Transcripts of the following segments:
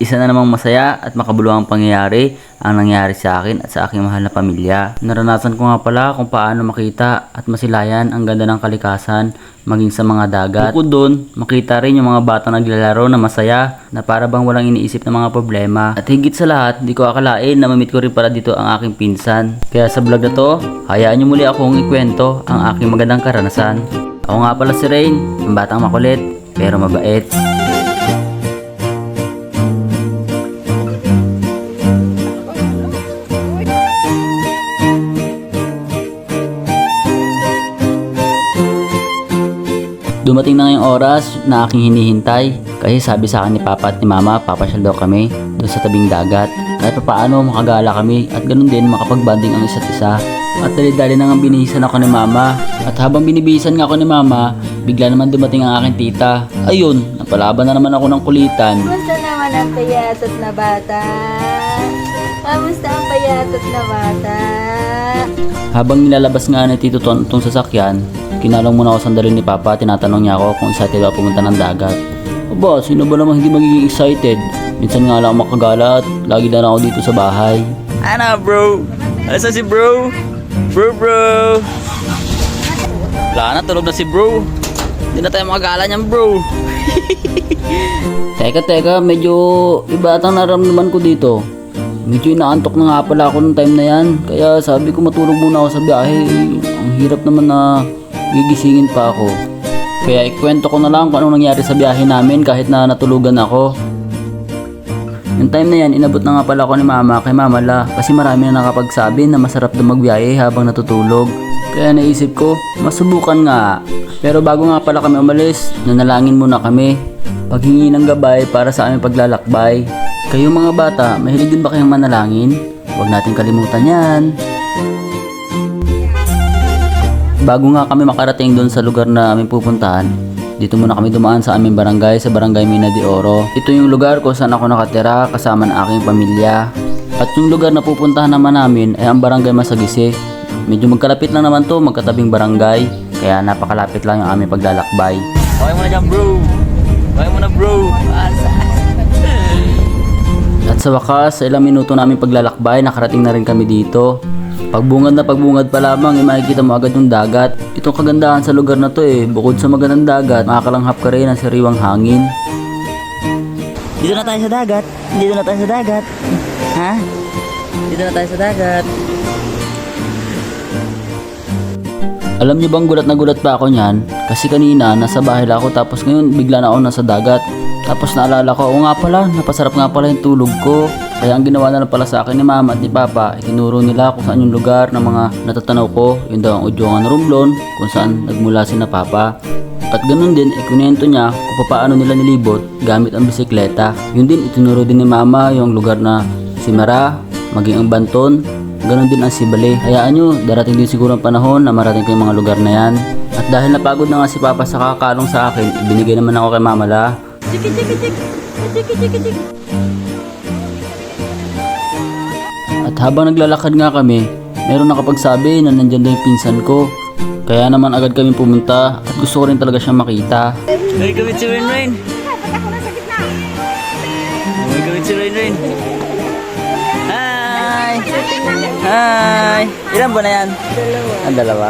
Isa na namang masaya at makabuluhang pangyayari ang nangyari sa akin at sa aking mahal na pamilya. Naranasan ko nga pala kung paano makita at masilayan ang ganda ng kalikasan maging sa mga dagat. Bukod doon, makita rin yung mga bata naglalaro na masaya na para bang walang iniisip na mga problema. At higit sa lahat, di ko akalain na mamit ko rin pala dito ang aking pinsan. Kaya sa vlog na to, hayaan nyo muli akong ikwento ang aking magandang karanasan. Ako nga pala si Rain, ang batang makulit pero mabait. Dumating na ngayong oras na aking hinihintay kasi sabi sa akin ni Papa at ni Mama papasyal daw kami doon sa tabing dagat. Kahit pa paano makagala kami at ganun din makapagbanding ang isa't isa. At dali-dali na nga binihisan ako ni Mama. At habang binibihisan nga ako ni Mama, bigla naman dumating ang aking tita. Ayun, napalaban na naman ako ng kulitan. Kamusta naman ang payatot na bata? Kamusta ang payatot na bata? Habang nilalabas nga ni Tito Ton itong sasakyan, kinalong muna ako sandali ni Papa at tinatanong niya ako kung excited ba pumunta ng dagat. Aba, sino ba namang hindi magiging excited? Minsan nga lang makagala at lagi na lang ako dito sa bahay. Ano bro? Asa si bro? Bro bro! Wala na, tulog na si bro. Hindi na tayo makagala niyan bro. teka teka, medyo iba atang naramdaman ko dito. Medyo inaantok na nga pala ako nung time na yan. Kaya sabi ko matulog muna ako sa biyahe. Ang hirap naman na gigisingin pa ako. Kaya ikwento ko na lang kung anong nangyari sa biyahe namin kahit na natulugan ako. Yung time na yan, inabot na nga pala ako ni mama kay mama la kasi marami na nakapagsabi na masarap daw magbiyahe habang natutulog. Kaya naisip ko, masubukan nga. Pero bago nga pala kami umalis, nanalangin muna kami. Paghingi ng gabay para sa aming paglalakbay. Kayong mga bata, mahilig din ba kayong manalangin? Huwag natin kalimutan yan. Bago nga kami makarating doon sa lugar na aming pupuntahan, dito muna kami dumaan sa aming barangay sa barangay Mina de Oro. Ito yung lugar kung saan ako nakatira kasama ng aking pamilya. At yung lugar na pupuntahan naman namin ay ang barangay Masagisi. Medyo magkalapit lang naman to, magkatabing barangay. Kaya napakalapit lang yung aming paglalakbay. Okay muna dyan bro! At sa wakas, sa ilang minuto namin paglalakbay, nakarating na rin kami dito. Pagbungad na pagbungad pa lamang, eh, makikita mo agad yung dagat. Itong kagandahan sa lugar na to eh, bukod sa magandang dagat, makakalanghap ka rin ng sariwang hangin. Dito na tayo sa dagat. Dito na tayo sa dagat. Ha? Dito na tayo sa dagat. Alam niyo bang gulat na gulat pa ako niyan? Kasi kanina nasa bahay lang ako tapos ngayon bigla na ako nasa dagat. Tapos naalala ko, oo nga pala, napasarap nga pala yung tulog ko. Kaya ang ginawa na lang pala sa akin ni mama at ni papa, itinuro nila kung saan yung lugar ng mga natatanaw ko. Yun daw ang Udyogan Romblon, kung saan nagmula si na papa. At ganun din, ikunento niya kung paano nila nilibot gamit ang bisikleta. Yun din, itinuro din ni mama yung lugar na Simara, maging ang Banton, ganun din ang Sibali. Hayaan nyo, darating din siguro ang panahon na marating ko yung mga lugar na yan. At dahil napagod na nga si Papa sa kakalong sa akin, ibinigay naman ako kay Mama La. Chiki chiki chiki. Chiki chiki chiki. At habang naglalakad nga kami, meron nakapagsabi na nandyan daw yung pinsan ko. Kaya naman agad kami pumunta at gusto ko rin talaga siyang makita. Hey, kawit si Rain Rain! Hey, kawit si Rain Rain! Hi! Hi! Ilan ba na yan? Dalawa. Ang dalawa?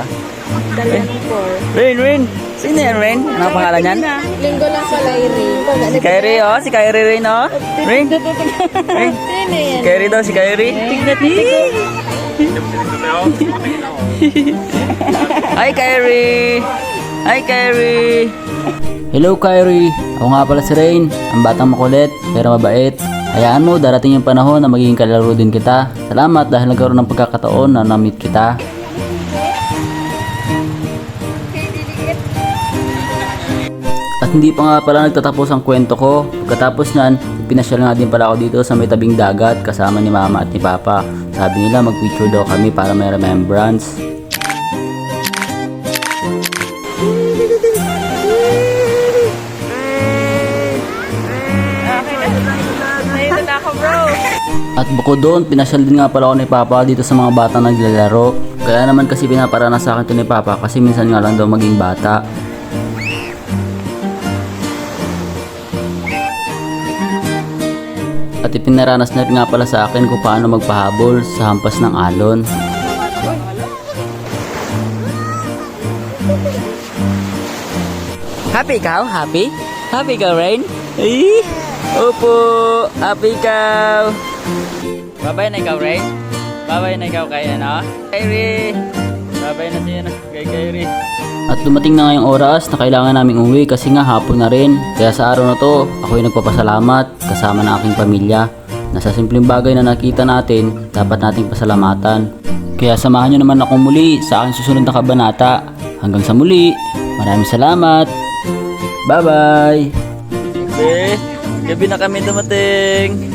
Dalawang four. Rain Rain! Sino yan Rain? Ano ang pangalan niyan? Linggo lang pala Iri. Si Kyrie oh, si Kyrie Rain oh. Rain? Rain? Sino yan? Kyrie daw, si Kyrie. Hi Kyrie! Hi Kyrie! Hello Kyrie! Ako nga pala si Rain, ang batang makulit pero mabait. Hayaan mo, darating yung panahon na magiging kalaro din kita. Salamat dahil nagkaroon ng pagkakataon na na-meet kita. Hindi pa nga pala nagtatapos ang kwento ko. Pagkatapos nyan, pinasyal nga din pala ako dito sa may tabing dagat kasama ni mama at ni papa. Sabi nila mag-picture daw kami para may remembrance. At bukod doon, pinasyal din nga pala ako ni Papa dito sa mga bata naglalaro. Kaya naman kasi pinaparana sa akin to ni Papa kasi minsan nga lang daw maging bata. At ipinaranas niya rin nga pala sa akin kung paano magpahabol sa hampas ng alon. Happy ikaw? Happy? Happy ka, Rain? Ay, opo, happy ikaw. Babay na ikaw, Rain. Babay na ikaw kay ano? Kyrie. Babay na siya na kay Kyrie. At dumating na ngayong oras na kailangan naming umuwi kasi nga hapon na rin. Kaya sa araw na to, ako'y nagpapasalamat kasama ng aking pamilya. Na sa simpleng bagay na nakita natin, dapat nating pasalamatan. Kaya samahan nyo naman ako muli sa aking susunod na kabanata. Hanggang sa muli, maraming salamat. Bye-bye! Gabi, gabi na kami dumating.